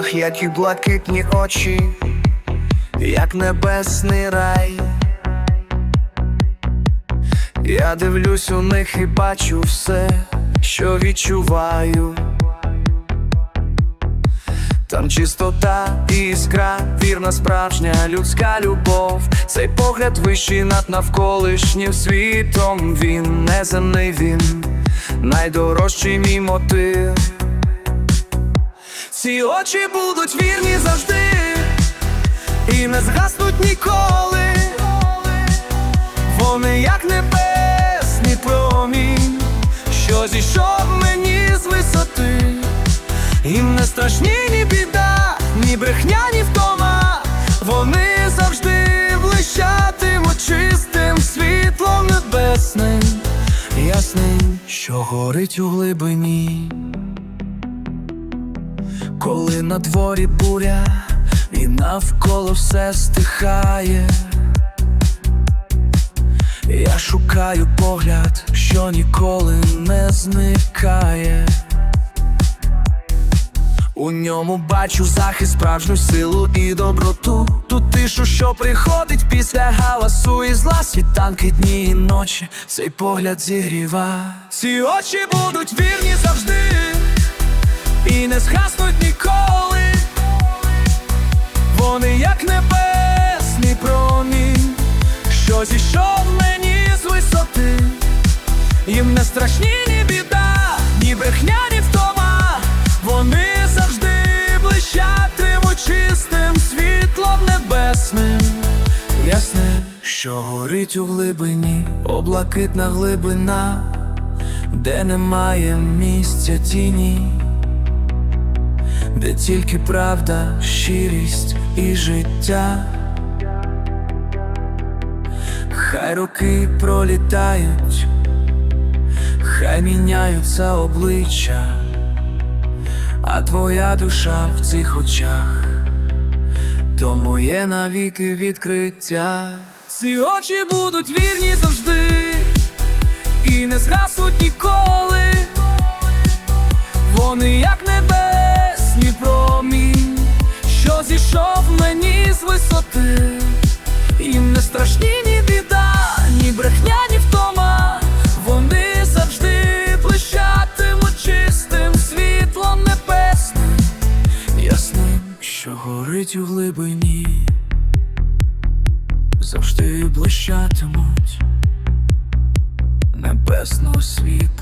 Ах, які блакитні очі, як небесний рай. Я дивлюсь у них і бачу все, що відчуваю. Там чистота іскра, вірна справжня людська любов. Цей погляд вищий над навколишнім світом. Він неземний він, найдорожчий мій мотив. Ці очі будуть вірні завжди і не згаснуть ніколи. Вони як небесний промінь, що зійшов мені з висоти. Їм не страшні ні біда, ні брехня, ні втома. Вони завжди блищатимуть чистим світлом небесним, ясним, що горить у глибині. Коли на дворі буря і навколо все стихає. Я шукаю погляд, що ніколи не зникає. У ньому бачу захист, справжню силу і доброту. Ту тишу, що приходить після галасу і зла світанки, дні і ночі, цей погляд зігріва. Ці очі будуть вірні завжди і не згаснуть ніколи. Вони як небесний промінь, що зійшов мені з висоти. Їм не страшні ні біда, ні брехня, ні втома. Вони завжди блищатимуть чистим світлом небесним. Ясне, що горить у глибині, облакитна глибина, де немає місця тіні, де тільки правда, щирість і життя. Хай роки пролітають, хай міняються обличчя, а твоя душа в цих очах, то моє навіки відкриття. Ці очі будуть вірні не страшні ні біда, ні брехня, ні втома. Вони завжди блищатимуть чистим світлом небесним, ясним, що горить у глибині, завжди блищатимуть небесного світла.